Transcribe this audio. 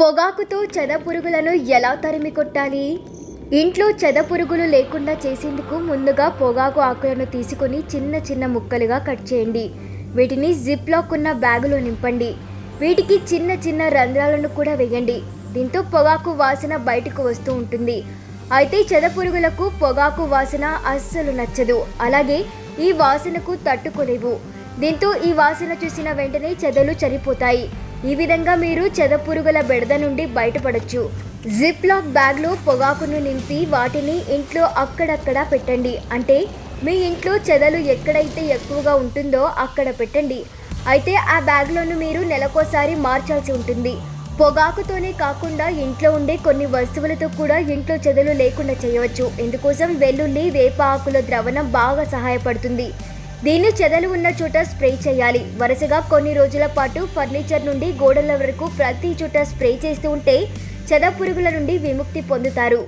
పొగాకుతో చెద పురుగులను ఎలా తరిమి కొట్టాలి? ఇంట్లో చెద పురుగులు లేకుండా చేసేందుకు ముందుగా పొగాకు ఆకులను తీసుకొని చిన్న చిన్న ముక్కలుగా కట్ చేయండి. వీటిని జిప్లాక్ ఉన్న బ్యాగులో నింపండి. వీటికి చిన్న చిన్న రంధ్రాలను కూడా వేయండి. దీంతో పొగాకు వాసన బయటకు వస్తూ ఉంటుంది. అయితే చెద పురుగులకు పొగాకు వాసన అస్సలు నచ్చదు. అలాగే ఈ వాసనకు తట్టుకోలేవు. దీంతో ఈ వాసన చూసిన వెంటనే చెదలు చనిపోతాయి ఈ విధంగా మీరు చెద పురుగుల బెడద నుండి బయటపడచ్చు. జిప్ లాక్ బ్యాగ్లో పొగాకును నింపి వాటిని ఇంట్లో అక్కడక్కడ పెట్టండి. అంటే మీ ఇంట్లో చెదలు ఎక్కడైతే ఎక్కువగా ఉంటుందో అక్కడ పెట్టండి. అయితే ఆ బ్యాగ్లను మీరు నెలకోసారి మార్చాల్సి ఉంటుంది. పొగాకుతోనే కాకుండా ఇంట్లో ఉండే కొన్ని వస్తువులతో కూడా ఇంట్లో చెదలు లేకుండా చేయవచ్చు. ఇందుకోసం వెల్లుల్లి వేప ఆకుల ద్రవణం బాగా సహాయపడుతుంది. దీన్ని చెదలు ఉన్న చోట స్ప్రే చేయాలి. వరుసగా కొన్ని రోజుల పాటు ఫర్నిచర్ నుండి గోడల వరకు ప్రతి చోట స్ప్రే చేస్తూ ఉంటే చెద పురుగుల నుండి విముక్తి పొందుతారు.